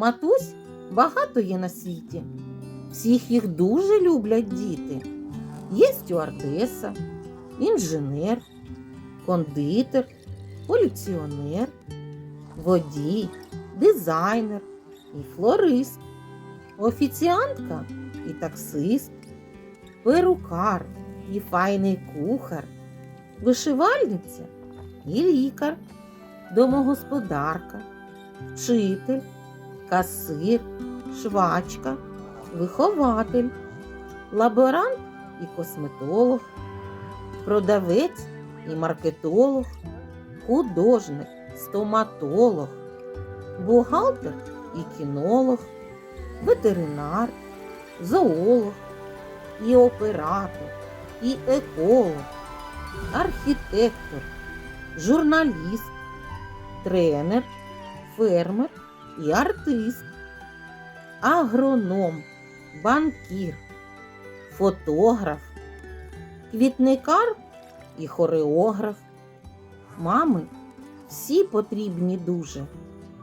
Матусь багато є на світі. Всіх їх дуже люблять діти. Є стюардеса, інженер, кондитер, поліціонер, водій, дизайнер і флорист, офіціантка і таксист, перукар і файний кухар, вишивальниця і лікар, домогосподарка, вчитель, касир, швачка, вихователь, лаборант і косметолог, продавець і маркетолог, художник, стоматолог, бухгалтер і кінолог, ветеринар, зоолог, і оператор, і еколог, архітектор, журналіст, тренер, фермер і артист, агроном, банкір, фотограф, квітникар і хореограф. Мами всі потрібні дуже.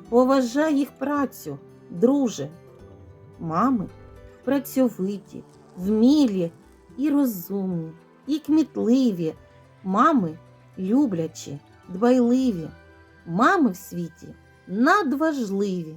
Поважай їх працю, друже. Мами працьовиті, вмілі і розумні, і кмітливі. Мами люблячі, дбайливі. Мами в світі надважливі.